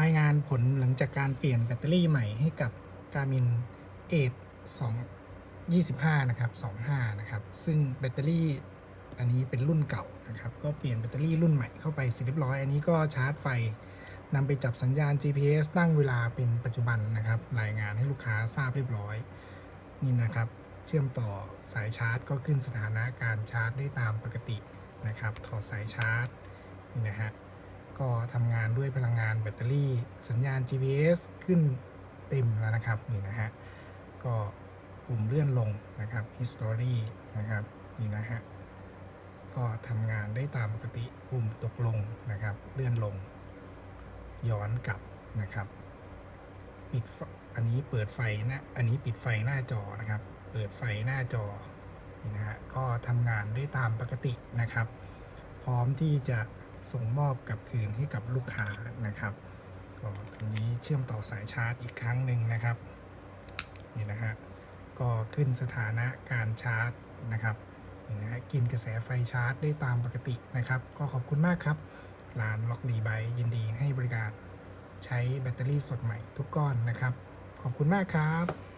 รายงานผลหลังจากการเปลี่ยนแบตเตอรี่ใหม่ให้กับ Garmin Edge 2 25 นะครับ 25 นะครับ ซึ่งแบตเตอรี่อันนี้เป็นรุ่นเก่านะครับ ก็เปลี่ยนแบตเตอรี่รุ่นใหม่เข้าไปเสร็จเรียบร้อย อันนี้ก็ชาร์จไฟนำไปจับสัญญาณ GPS ตั้งเวลาเป็นปัจจุบันนะครับ รายงานให้ลูกค้าทราบเรียบร้อย นี่นะครับ เชื่อมต่อสายชาร์จ ก็ขึ้นสถานะการชาร์จได้ตามปกตินะครับ ถอดสายชาร์จ นี่นะฮะ ก็ทำงานด้วยพลังงานแบตเตอรี่ สัญญาณ GPS ขึ้นเต็มแล้วนะครับนี่นะฮะก็ปุ่มเลื่อนลงนะครับ history นะครับนี่นะฮะก็ทำงานได้ตามปกติปุ่มตกลงนะครับ เลื่อนลง ย้อนกลับนะครับ ปิดอันนี้เปิดไฟนะอันนี้ปิดไฟหน้าจอนะครับ เปิดไฟหน้าจอนี่นะฮะก็ทำงานได้ตามปกตินะครับ พร้อมที่จะ ส่งมอบกลับคืนให้กับลูกค้านะครับก็ตรงนี้เชื่อมต่อสายชาร์จอีกครั้งหนึ่งนะครับนี่นะฮะก็ขึ้นสถานะการชาร์จนะครับนี่นะฮะกินกระแสไฟชาร์จได้ตามปกตินะครับ ก็ขอบคุณมากครับร้านล็อกดีไบยินดีให้บริการใช้แบตเตอรี่สดใหม่ทุกก้อนนะครับ ขอบคุณมากครับ